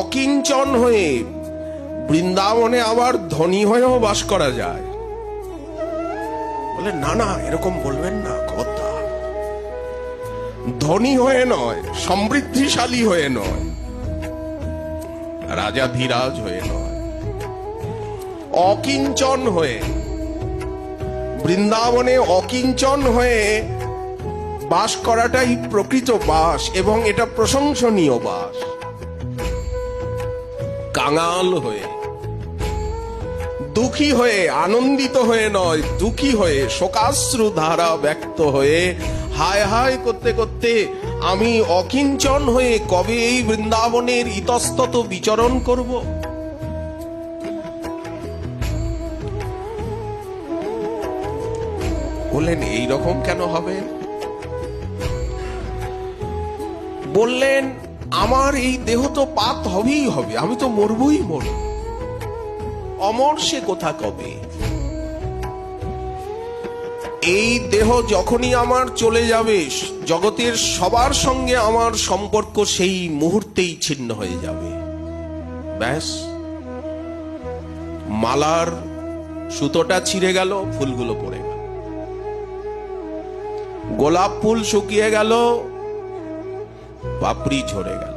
অকিঞ্চন হয়ে বৃন্দাবনে আবার ধনী হয়েও বাস করা যায়। বলে, না না, এরকম বলবেন না কথা ধনী হয়ে নয়, সমৃদ্ধিশালী হয়ে নয়, রাজা ধীরাজ হয়ে নয়। অকিঞ্চন হয়ে, বৃন্দাবনে অকিঞ্চন হয়ে বাস করাটাই প্রকৃত বাস এবং এটা প্রশংসনীয় বাস। কাঙাল হয়ে। দুঃখী হয়ে আনন্দিত হয়ে নয়, দুঃখী হয়ে শোকাশ্রু ধারা ব্যক্ত হয়ে হায় হায় করতে করতে আমি অকিঞ্চন হয়ে কবে এই বৃন্দাবনের ইতস্তত বিচরণ করব? বললেন এই রকম কেন হবে? বললেন আমার এই দেহ তো পাত হবেই হবে, আমি তো মরবই মরব। অমর সে কোথা কবে? এই দেহ যখনই আমার চলে যাবে, জগতের সবার সঙ্গে আমার সম্পর্ক সেই মুহূর্তেই ছিন্ন হয়ে যাবে। ব্যাস, মালার সুতোটা ছিঁড়ে গেল, ফুলগুলো পড়ে গেল। গোলাপ ফুল শুকিয়ে গেল वापरी छोड़ेगा।